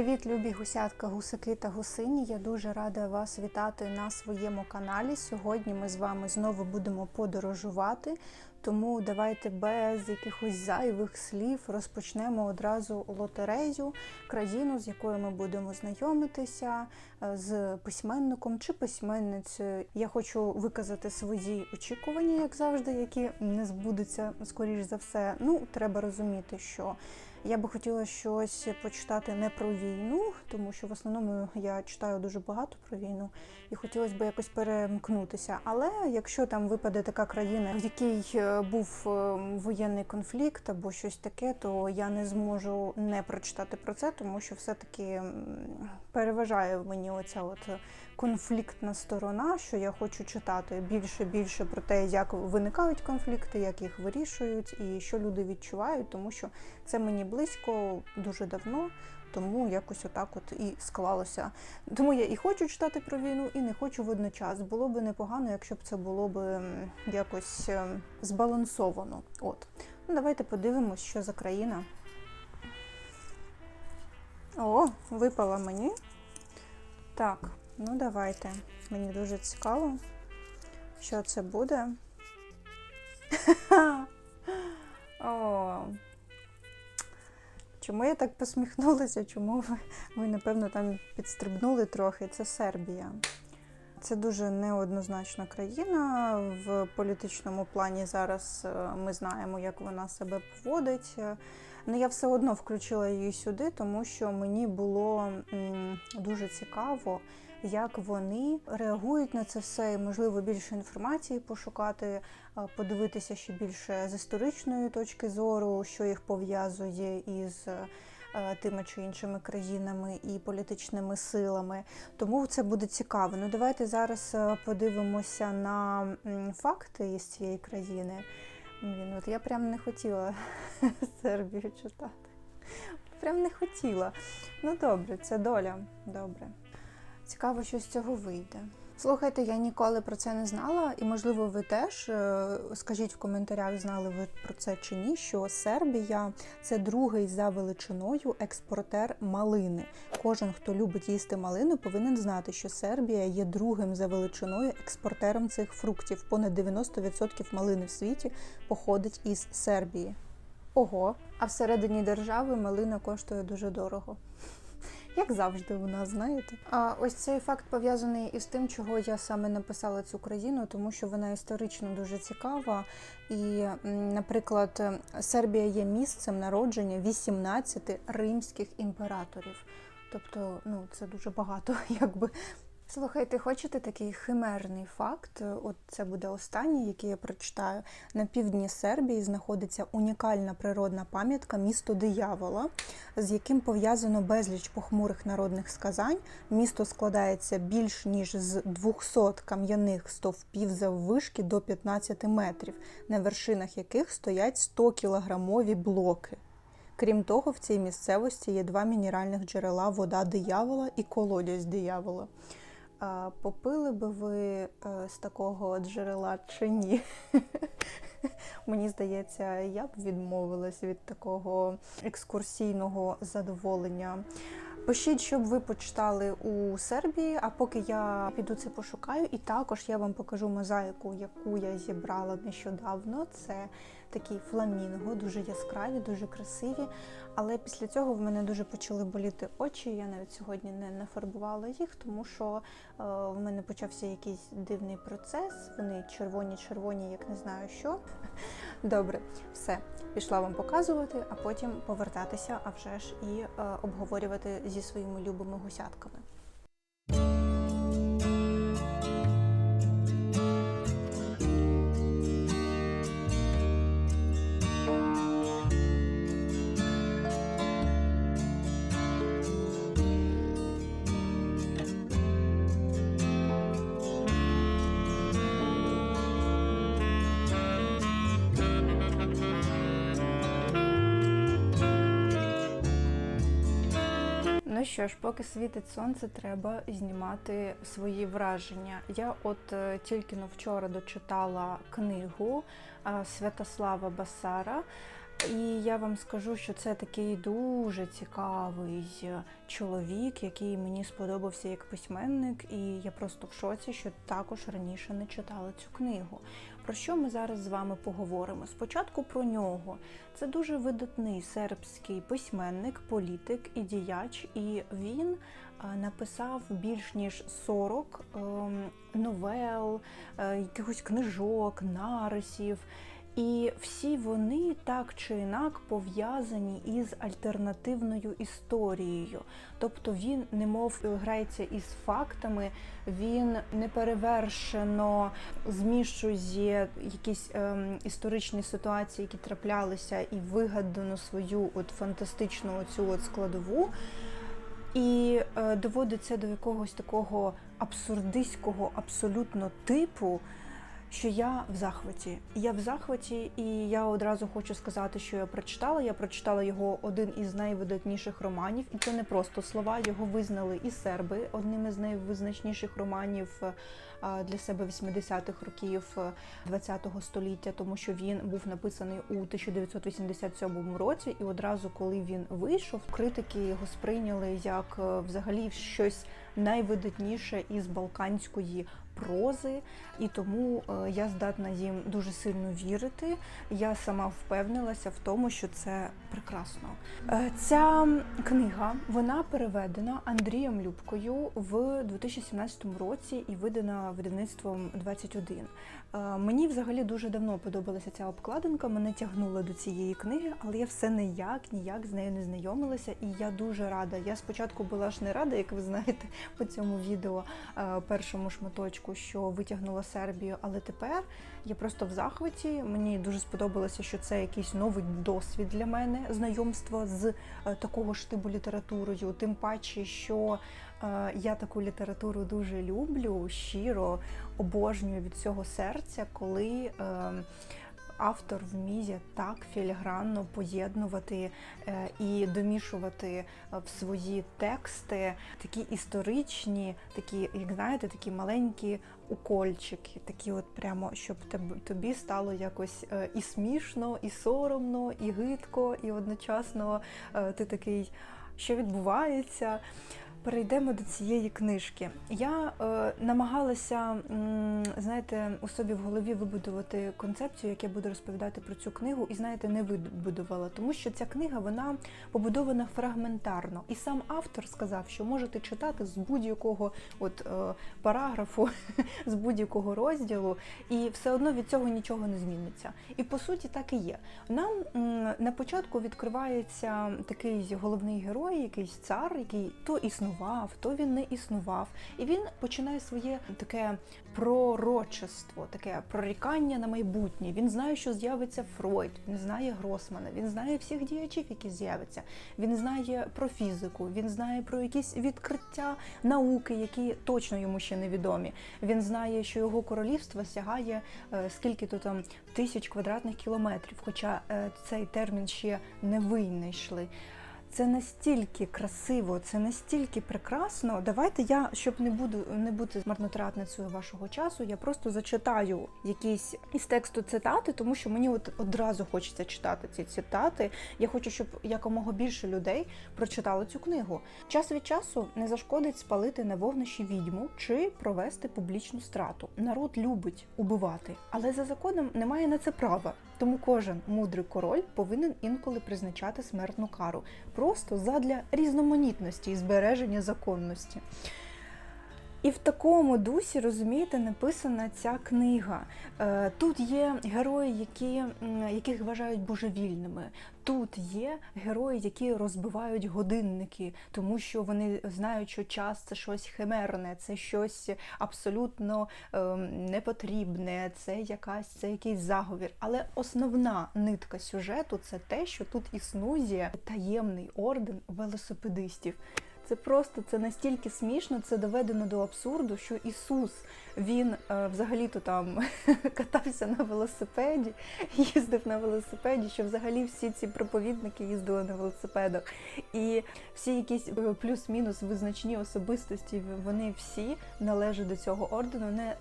Привіт, любі гусятка, гусаки та гусині. Я дуже рада вас вітати на своєму каналі. Сьогодні ми з вами знову будемо подорожувати, тому давайте без якихось зайвих слів розпочнемо одразу лотерею, країну, з якою ми будемо знайомитися, е, з письменником чи письменницею. Я хочу виказати свої очікування, як завжди, які не збудуться скоріш за все. Ну, треба розуміти, що. Я би хотіла щось почитати не про війну, тому що в основному я читаю дуже багато про війну і хотілося б якось перемкнутися. Але якщо там випаде така країна, в якій е, був е, воєнний конфлікт або щось таке, то я не зможу не прочитати про це, тому що все-таки переважає в мені оця от конфліктна сторона, що я хочу читати більше більше про те, як виникають конфлікти, як їх вирішують і що люди відчувають, тому що це мені близько дуже давно. Тому якось отак от і склалося. Тому я і хочу читати про війну, і не хочу водночас. Було би непогано, якщо б це було б якось ем, збалансовано. От. Ну, давайте подивимось, що за країна. О, випала мені. Так, ну давайте. Мені дуже цікаво, що це буде. О, Чому я так посміхнулася? Чому ви, ви, напевно, там підстрибнули трохи? Це Сербія. Це дуже неоднозначна країна. В політичному плані зараз е, ми знаємо, як вона себе поводить. Але я все одно включила її сюди, тому що мені було дуже цікаво, як вони реагують на це все, і можливо більше інформації пошукати, е, подивитися ще більше з історичної точки зору, що їх пов'язує із е, тими чи іншими країнами і політичними силами. Тому це буде цікаво. Ну давайте зараз е, подивимося на факти із цієї країни. Блін, от я прям не хотіла Сербію читати. Прям не хотіла. Ну добре, це доля. Добре. Цікаво, що з цього вийде. Слухайте, я ніколи про це не знала, і можливо, ви теж Е, скажіть в коментарях, знали ви про це чи ні. Що Сербія це другий за величиною експортер малини. Кожен, хто любить їсти малину, повинен знати, що Сербія є другим за величиною експортером цих фруктів. Понад 90% малини в світі походить із Сербії. Ого, а всередині держави малина коштує дуже дорого. Як завжди у нас, знаєте. А ось цей факт пов'язаний із тим, чого я саме написала цю країну, тому що вона історично дуже цікава. І, наприклад, Сербія є місцем народження 18 римських імператорів. Тобто, ну це дуже багато, якби. Слухайте, хочете такий химерний факт? От це буде останній, який я прочитаю. На півдні Сербії знаходиться унікальна природна пам'ятка місто Диявола, з яким пов'язано безліч похмурих народних сказань. Місто складається більш ніж з 200 кам'яних стовпів заввишки до 15 метрів, на вершинах яких стоять 100 кілограмові блоки. Крім того, в цій місцевості є два мінеральних джерела вода диявола і колодязь диявола. Попили би ви е, з такого джерела чи ні? Мені здається, я б відмовилась від такого екскурсійного задоволення. Пишіть, щоб ви почитали у Сербії, а поки я піду це пошукаю, і також я вам покажу мозаїку, яку я зібрала нещодавно. Це такі фламінго, дуже яскраві, дуже красиві. Але після цього в мене дуже почали боліти очі. Я навіть сьогодні не нафарбувала їх, тому що е, в мене почався якийсь дивний процес. Вони червоні-червоні, як не знаю що. Добре, все, пішла вам показувати, а потім повертатися, а вже ж і е, обговорювати зі своїми любими гусятками. Ну що ж, поки світить сонце, треба знімати свої враження. Я от е, тільки но вчора дочитала книгу е, Святослава Басара. І я вам скажу, що це такий дуже цікавий е, чоловік, який мені сподобався як письменник, і я просто в шоці, що також раніше не читала цю книгу. Про що ми зараз з вами поговоримо? Спочатку про нього. Це дуже видатний сербський письменник, політик і діяч, і він написав більш ніж 40 ем, новел, е, якихось книжок, нарисів. І всі вони так чи інак пов'язані із альтернативною історією. Тобто він немов грається із фактами, він неперевершено зміщує якісь ем, історичні ситуації, які траплялися, і вигадану свою от фантастичну цю от складову. І е, доводиться до якогось такого абсурдистського абсолютно типу, що я в захваті. Я в захваті, і я одразу хочу сказати, що я прочитала. Я прочитала його один із найвидатніших романів, і це не просто слова. Його визнали і серби одним із найвизначніших романів е, для себе 80-х років ХХ століття, тому що він був написаний у 1987 році, і одразу, коли він вийшов, критики його сприйняли як е, взагалі щось найвидатніше із балканської прози, і тому е, я здатна їм дуже сильно вірити. Я сама впевнилася в тому, що це прекрасно. Е, Ця книга вона переведена Андрієм Любкою в 2017 році і видана видавництвом 21. Е, Мені взагалі дуже давно подобалася ця обкладинка, мене тягнула до цієї книги, але я все ніяк, ніяк з нею не знайомилася, і я дуже рада. Я спочатку була ж не рада, як ви знаєте, по цьому відео першому шматочку, що витягнула Сербію, але тепер я просто в захваті. Мені дуже сподобалося, що це якийсь новий досвід для мене, знайомство з е, такого ж типу літературою, тим паче, що е, я таку літературу дуже люблю, щиро обожнюю від цього серця, коли. Автор вміє так філігранно поєднувати е, і домішувати е, в свої тексти такі історичні, такі, як знаєте, такі маленькі укольчики, такі, от прямо, щоб тобі стало якось е, і смішно, і соромно, і гидко, і одночасно ти такий, що відбувається. Перейдемо до цієї книжки. Я е, намагалася, м, знаєте, у собі в голові вибудувати концепцію, як я буду розповідати про цю книгу, і знаєте, не вибудувала, тому що ця книга вона побудована фрагментарно. І сам автор сказав, що можете читати з будь-якого от е, параграфу, з будь-якого розділу, і все одно від цього нічого не зміниться. І по суті, так і є. Нам м, на початку відкривається такий головний герой, якийсь цар, який то існував, то він не існував. І він починає своє таке пророчество, таке прорікання на майбутнє. Він знає, що з'явиться Фройд, він знає Гросмана, він знає всіх діячів, які з'являться. Він знає про фізику, він знає про якісь відкриття науки, які точно йому ще невідомі. Він знає, що його королівство сягає е, скільки то там тисяч квадратних кілометрів, хоча е, цей термін ще не винайшли. Це настільки красиво, це настільки прекрасно. Давайте я, щоб не буду не бути марнотратницею вашого часу, я просто зачитаю якісь із тексту цитати, тому що мені от одразу хочеться читати ці цитати. Я хочу, щоб якомога більше людей прочитали цю книгу. Час від часу не зашкодить спалити на вогнищі відьму чи провести публічну страту. Народ любить убивати, але за законом немає на це права. Тому кожен мудрий король повинен інколи призначати смертну кару просто задля різноманітності і збереження законності. І в такому дусі, розумієте, написана ця книга. Е, Тут є герої, які, яких вважають божевільними. Тут є герої, які розбивають годинники, тому що вони знають, що час це щось химерне, це щось абсолютно ем, непотрібне, це якась це якийсь заговір. Але основна нитка сюжету це те, що тут існує таємний орден велосипедистів. Це просто це настільки смішно, це доведено до абсурду, що Ісус він е, взагалі-то там катався на велосипеді, їздив на велосипеді, що взагалі всі ці проповідники їздили на велосипедах. І всі якісь е, плюс-мінус визначні особистості, вони всі належать до цього ордену, не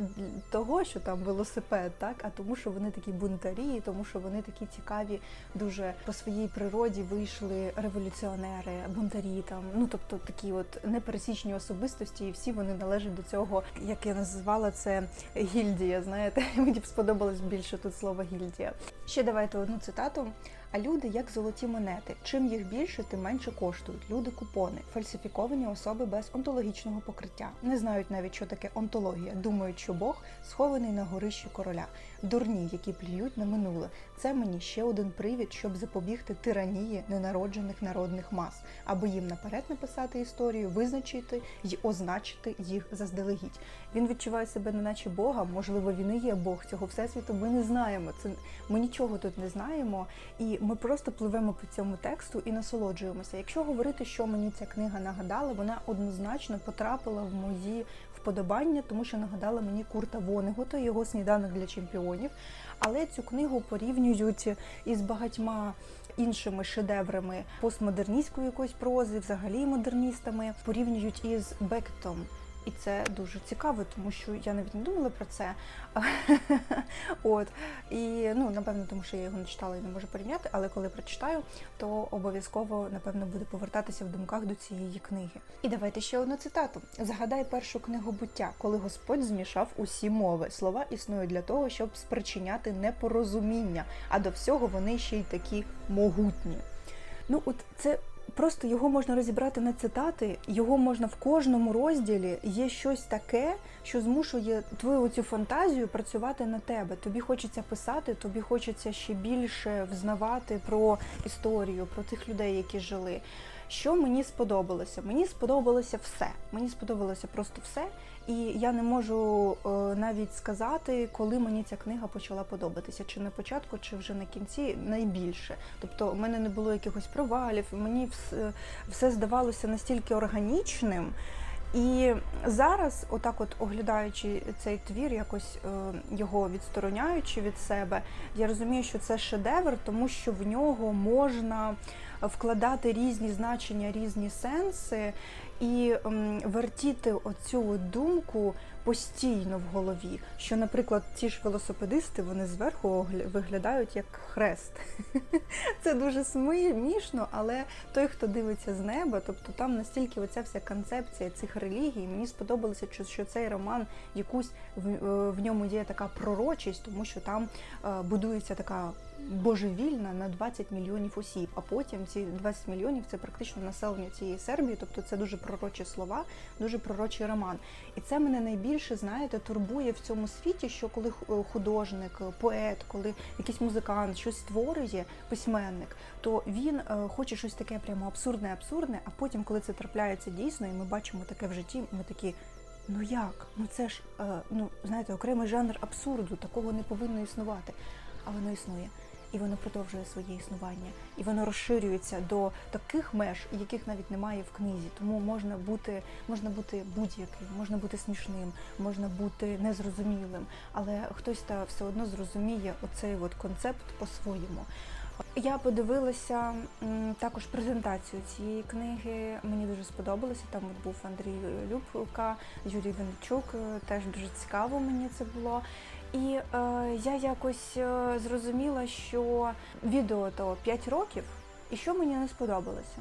того, що там велосипед, так, а тому, що вони такі бунтарі, тому що вони такі цікаві, дуже по своїй природі вийшли революціонери, бунтарі там. Ну тобто такі от непересічні особистості, і всі вони належать до цього, як я називала це гільдія. Знаєте, мені б сподобалось більше тут слово гільдія. Ще давайте одну цитату. А люди як золоті монети. Чим їх більше, тим менше коштують. Люди купони, фальсифіковані особи без онтологічного покриття. Не знають навіть, що таке онтологія. Думають, що Бог схований на горищі короля. Дурні, які плюють на минуле. Це мені ще один привід, щоб запобігти тиранії ненароджених народних мас, аби їм наперед написати історію, визначити й означити їх заздалегідь. Він відчуває себе не наче Бога. Можливо, він і є Бог цього всесвіту. Ми не знаємо. Це ми нічого тут не знаємо, і ми просто пливемо по цьому тексту і насолоджуємося. Якщо говорити, що мені ця книга нагадала, вона однозначно потрапила в мої вподобання, тому що нагадала мені Курта Вонегута, його сніданок для чемпіонів. Але цю книгу порівнюють із багатьма іншими шедеврами постмодерністської якоїсь прози, взагалі модерністами, порівнюють із Бекетом. І це дуже цікаво, тому що я навіть не думала про це. От і ну напевно, тому що я його не читала і не можу порівняти. Але коли прочитаю, то обов'язково напевно буде повертатися в думках до цієї книги. І давайте ще одну цитату: згадай першу книгу буття, коли Господь змішав усі мови. Слова існують для того, щоб спричиняти непорозуміння, а до всього вони ще й такі могутні. Ну, от це просто його можна розібрати на цитати, його можна в кожному розділі є щось таке, що змушує твою цю фантазію працювати на тебе. Тобі хочеться писати, тобі хочеться ще більше взнавати про історію, про тих людей, які жили. Що мені сподобалося? Мені сподобалося все. Мені сподобалося просто все. І я не можу е, навіть сказати, коли мені ця книга почала подобатися, чи на початку, чи вже на кінці найбільше. Тобто, у мене не було якихось провалів, мені все, все здавалося настільки органічним. І зараз, отак, от оглядаючи цей твір, якось е, його відстороняючи від себе, я розумію, що це шедевр, тому що в нього можна вкладати різні значення, різні сенси. І вертіти оцю думку постійно в голові. Що, наприклад, ті ж велосипедисти вони зверху виглядають як хрест. Це дуже смішно, але той, хто дивиться з неба, тобто там настільки оця вся концепція цих релігій, мені сподобалося, що, цей роман якусь в, е, ньому є така пророчість, тому що там е, будується така божевільна на 20 мільйонів осіб. А потім ці 20 мільйонів це практично населення цієї Сербії, тобто це дуже пророчі слова, дуже пророчий роман. І це мене найбільше, знаєте, турбує в цьому світі, що коли ху- художник, поет, коли якийсь музикант щось створює, письменник, то він е, хоче щось таке прямо абсурдне, абсурдне. А потім, коли це трапляється дійсно, і ми бачимо таке в житті, ми такі. Ну як? Ну це ж е, ну знаєте, окремий жанр абсурду, такого не повинно існувати. А воно існує. І воно продовжує своє існування, і воно розширюється до таких меж, яких навіть немає в книзі. Тому можна бути, можна бути будь-яким, можна бути смішним, можна бути незрозумілим, але хтось та все одно зрозуміє оцей от концепт по-своєму. Я подивилася також презентацію цієї книги. Мені дуже сподобалося. Там от був Андрій Любка, Юрій Венчук. Теж дуже цікаво мені це було. І е, я якось е, зрозуміла, що відео то 5 років, і що мені не сподобалося.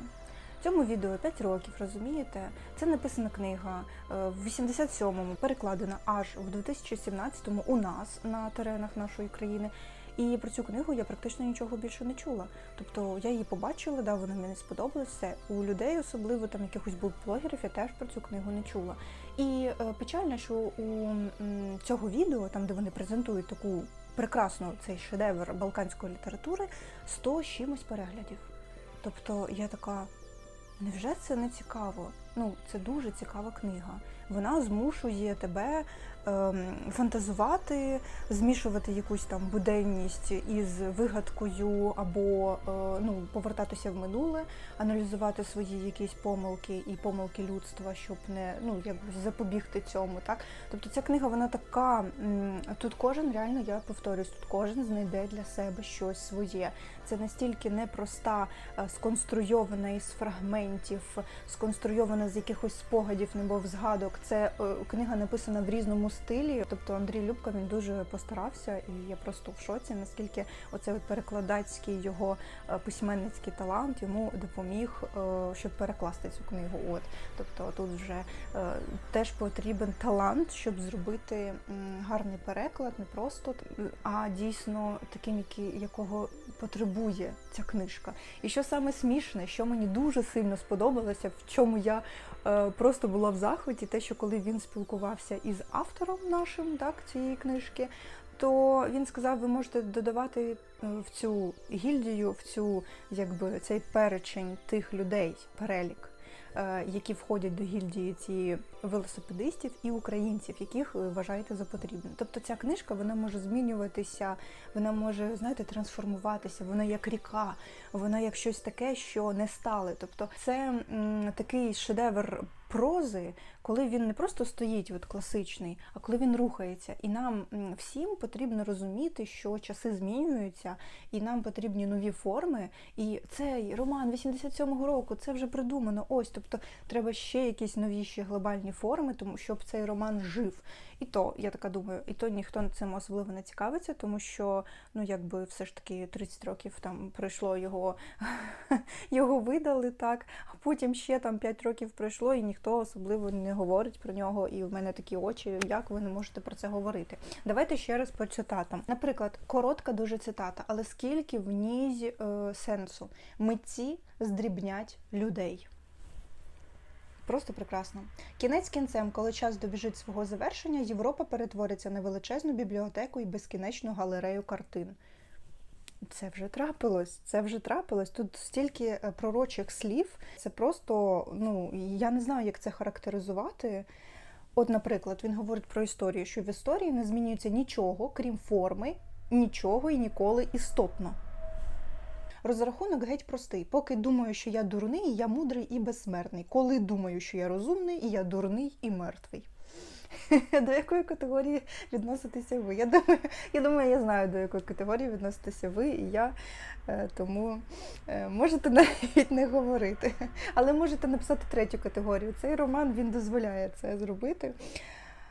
Цьому відео 5 років, розумієте? Це написана книга е, в 87-му, перекладена аж в 2017-му у нас на теренах нашої країни. І про цю книгу я практично нічого більше не чула. Тобто я її побачила, да, вона мені сподобалась. Все. У людей, особливо там якихось блогерів, я теж про цю книгу не чула. І е, печально, що у м, цього відео, там де вони презентують таку прекрасну цей шедевр балканської літератури, 100 з чимось переглядів. Тобто я така, невже це не цікаво? Ну, це дуже цікава книга. Вона змушує тебе ем, фантазувати, змішувати якусь там буденність із вигадкою, або е, ну, повертатися в минуле, аналізувати свої якісь помилки і помилки людства, щоб не ну якби запобігти цьому. Так, тобто ця книга вона така. Тут кожен реально, я повторюсь, тут кожен знайде для себе щось своє. Це настільки непроста, е, сконструйована із фрагментів, сконструйована з якихось спогадів, немов згадок. Це е, книга написана в різному стилі. Тобто Андрій Любка він дуже постарався, і я просто в шоці, наскільки оцей от перекладацький його е, письменницький талант йому допоміг, е, щоб перекласти цю книгу. От тобто тут вже теж потрібен талант, щоб зробити гарний переклад, не просто а дійсно таким, який, якого потребує ця книжка. І що саме смішне, що мені дуже сильно сподобалося, в чому я е, просто була в захваті, те, що коли він спілкувався із автором нашим так, цієї книжки, то він сказав, ви можете додавати е, в цю гільдію, в цю якби цей перечень тих людей, перелік, які входять до гільдії цієї велосипедистів і українців, яких ви вважаєте за потрібне. Тобто ця книжка вона може змінюватися, вона може, знаєте, трансформуватися, вона як ріка, вона як щось таке, що не стали. Тобто, це м, такий шедевр прози, коли він не просто стоїть, от класичний, а коли він рухається. І нам всім потрібно розуміти, що часи змінюються, і нам потрібні нові форми. І цей роман 87-го року це вже придумано. Ось, тобто треба ще якісь новіші глобальні форми, тому щоб цей роман жив. І то, я така думаю, і то ніхто цим особливо не цікавиться, тому що ну якби все ж таки 30 років там пройшло його, його видали так, а потім ще там 5 років пройшло, і ніхто особливо не говорить про нього. І в мене такі очі, як ви не можете про це говорити. Давайте ще раз по цитатам. Наприклад, коротка дуже цитата, але скільки в ній е, сенсу? Митці здрібнять людей. Просто прекрасно. Кінець кінцем, коли час добіжить свого завершення, Європа перетвориться на величезну бібліотеку і безкінечну галерею картин. Це вже трапилось, це вже трапилось. Тут стільки е, пророчих слів. Це просто, ну я не знаю, як це характеризувати. От, наприклад, він говорить про історію, що в історії не змінюється нічого, крім форми, нічого і ніколи істотно. Розрахунок геть простий. Поки думаю, що я дурний, я мудрий і безсмертний. Коли думаю, що я розумний, я дурний і мертвий. До якої категорії відноситеся ви? Я думаю, я думаю, я знаю, до якої категорії відноситеся ви і я, Е, тому е, можете навіть не говорити. Але можете написати третю категорію. Цей роман він дозволяє це зробити.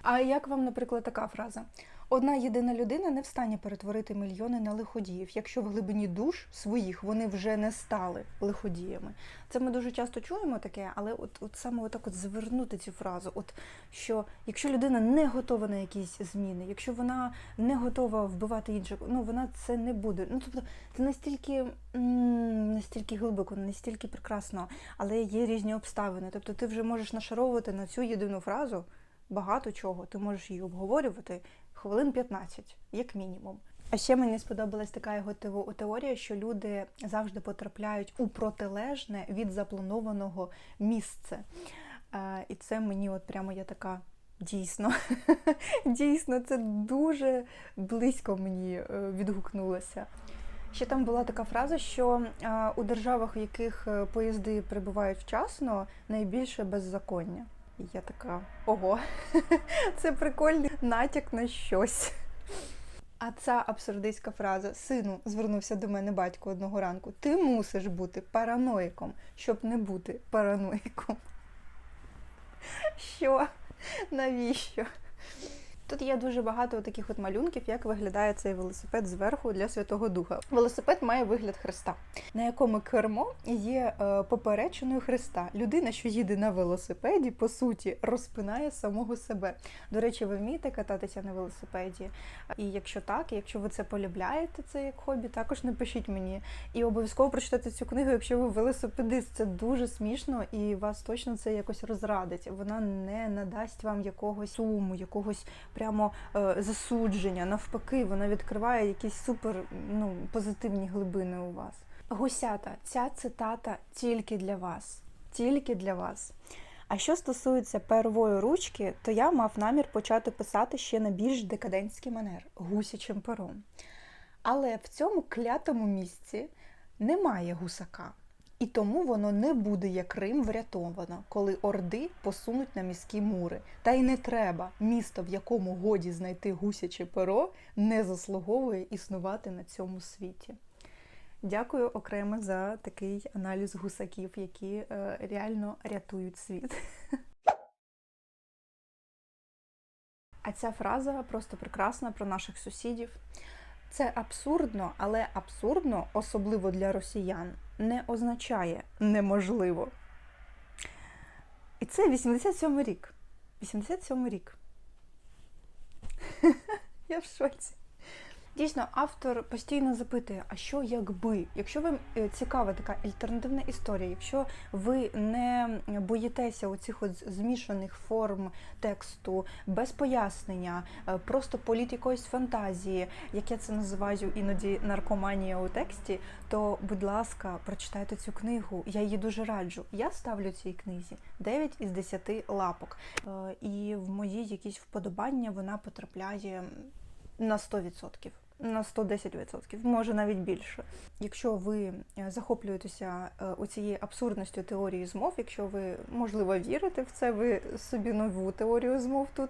А як вам, наприклад, така фраза? Одна єдина людина не встане перетворити мільйони на лиходіїв, якщо в глибині душ своїх вони вже не стали лиходіями. Це ми дуже часто чуємо таке, але от, от саме отак от звернути цю фразу, от що якщо людина не готова на якісь зміни, якщо вона не готова вбивати інших, ну вона це не буде. Ну тобто це настільки, настільки глибоко, настільки прекрасно, але є різні обставини. Тобто ти вже можеш нашаровувати на цю єдину фразу багато чого. Ти можеш її обговорювати хвилин 15, як мінімум. А ще мені сподобалась така його тео- теорія, що люди завжди потрапляють у протилежне від запланованого місце. І це мені от прямо я така. Дійсно, дійсно, це дуже близько мені е, відгукнулося. Ще там була така фраза, що у державах, в яких е, поїзди прибувають вчасно, найбільше беззаконня. І я така, ого, це прикольний натяк на щось. А ця абсурдистська фраза Сину, звернувся до мене батько одного ранку. Ти мусиш бути параноїком, щоб не бути параноїком. Що? Навіщо? Тут є дуже багато таких от малюнків, як виглядає цей велосипед зверху для Святого Духа. Велосипед має вигляд Христа, на якому кермо є е, поперечиною Христа. Людина, що їде на велосипеді, по суті, розпинає самого себе. До речі, ви вмієте кататися на велосипеді? І якщо так, якщо ви це полюбляєте, це як хобі, також напишіть мені. І обов'язково прочитайте цю книгу, якщо ви велосипедист. Це дуже смішно і вас точно це якось розрадить. Вона не надасть вам якогось суму, якогось прямо е, засудження. Навпаки, вона відкриває якісь супер ну, позитивні глибини у вас. Гусята, ця цитата тільки для вас. Тільки для вас. А що стосується первої ручки, то я мав намір почати писати ще на більш декадентський манер гусячим пером. Але в цьому клятому місці немає гусака. І тому воно не буде як Рим врятовано, коли орди посунуть на міські мури. Та й не треба. Місто, в якому годі знайти гусяче перо, не заслуговує існувати на цьому світі. Дякую окремо за такий аналіз гусаків, які е, реально рятують світ. А ця фраза просто прекрасна про наших сусідів. Це абсурдно, але абсурдно, особливо для росіян, не означає неможливо. І це 87 рік. 87 рік. Я в шоці. Дійсно, автор постійно запитує, а що якби? Якщо вам е, цікава така альтернативна історія, якщо ви не боїтеся оцих от змішаних форм тексту, без пояснення, е, просто політ якоїсь фантазії, як я це називаю іноді наркоманія у тексті, то, будь ласка, прочитайте цю книгу. Я її дуже раджу. Я ставлю цій книзі 9 із 10 лапок. Е, І в мої якісь вподобання вона потрапляє на 100%. На 110%, може навіть більше. Якщо ви е, захоплюєтеся е, оцією абсурдністю теорії змов, якщо ви можливо вірите в це, ви собі нову теорію змов тут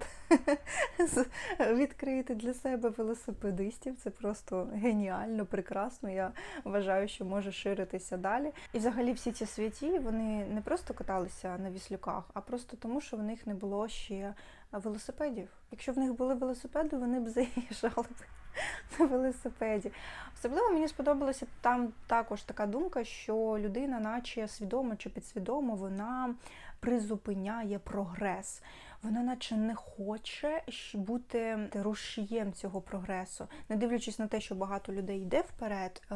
відкриєте для себе велосипедистів. Це просто геніально, прекрасно. Я вважаю, що може ширитися далі. І взагалі всі ці святі вони не просто каталися на віслюках, а просто тому, що в них не було ще велосипедів. Якщо в них були велосипеди, вони б заїжджали на велосипеді. Особливо мені сподобалася там також така думка, що людина, наче свідомо чи підсвідомо, вона призупиняє прогрес. Вона наче не хоче бути рушієм цього прогресу, не дивлячись на те, що багато людей йде вперед, е,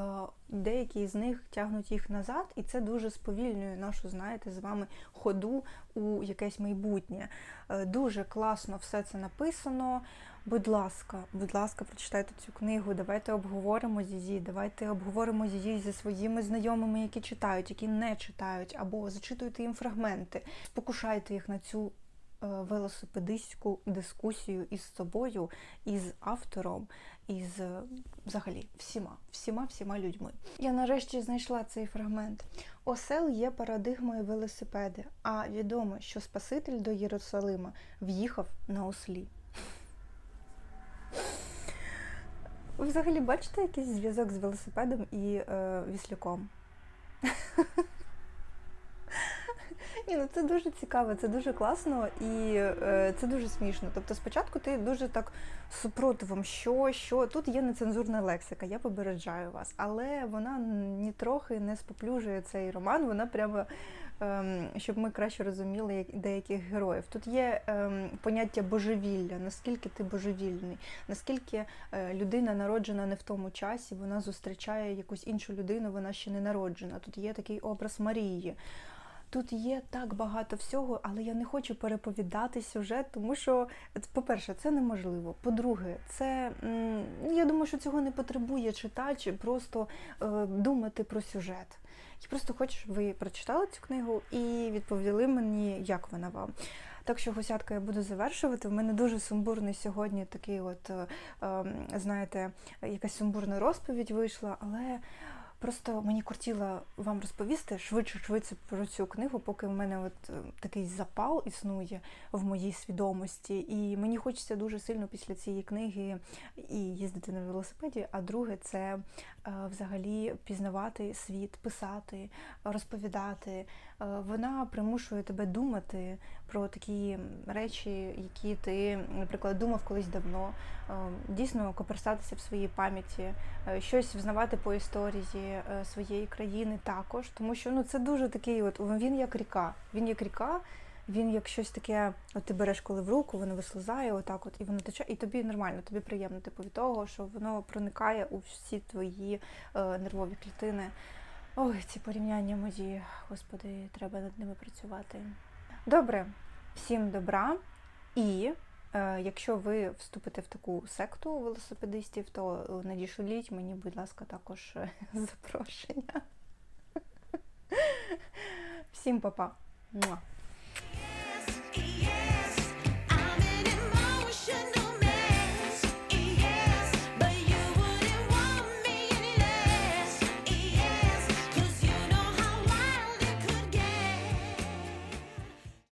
деякі з них тягнуть їх назад, і це дуже сповільнює нашу, знаєте, з вами ходу у якесь майбутнє. Е, дуже класно все це написано. Будь ласка, будь ласка, прочитайте цю книгу. Давайте обговоримо її. Давайте обговоримо її зі своїми знайомими, які читають, які не читають, або зачитуйте їм фрагменти, спокушайте їх на цю велосипедистську дискусію із собою, із автором, із е, взагалі всіма, всіма, всіма людьми. Я нарешті знайшла цей фрагмент. Осел є парадигмою велосипеди, а відомо, що Спаситель до Єрусалима в'їхав на ослі. Ви взагалі бачите якийсь зв'язок з велосипедом і е, віслюком? Ні, ну це дуже цікаво, це дуже класно і е, це дуже смішно. Тобто, спочатку ти дуже так супротивом, що, що тут є нецензурна лексика, я попереджаю вас, але вона нітрохи не споплюжує цей роман, вона прямо Ем, щоб ми краще розуміли деяких героїв. Тут є ем, поняття божевілля, наскільки ти божевільний, наскільки е, людина народжена не в тому часі, вона зустрічає якусь іншу людину, вона ще не народжена. Тут є такий образ Марії. Тут є так багато всього, але я не хочу переповідати сюжет, тому що, по-перше, це неможливо. По-друге, це я думаю, що цього не потребує читач, просто е, думати про сюжет. Я просто хочу, щоб ви прочитали цю книгу і відповіли мені, як вона вам. Так що, гусятка, я буду завершувати. У мене дуже сумбурний сьогодні такий, от, е, ем, знаєте, якась сумбурна розповідь вийшла, але. Просто мені кортіло вам розповісти швидше-швидше про цю книгу, поки в мене от е, такий запал існує в моїй свідомості. І мені хочеться дуже сильно після цієї книги і їздити на велосипеді. А друге, це взагалі пізнавати світ, писати, розповідати. Е, вона примушує тебе думати про такі речі, які ти, наприклад, думав колись давно. Дійсно, коперсатися в своїй пам'яті, щось взнавати по історії. Е, своєї країни також, тому що ну це дуже такий, от він як ріка. Він як ріка, він як щось таке, от ти береш коли в руку, воно вислизає, отак, от і воно тече, і тобі нормально, тобі приємно, типу від того, що воно проникає у всі твої е, нервові клітини. Ой, ці порівняння мої, господи, треба над ними працювати. Добре, всім добра і. Е, якщо ви вступите в таку секту велосипедистів, то надішліть мені, будь ласка, також е, запрошення. Всім па-па!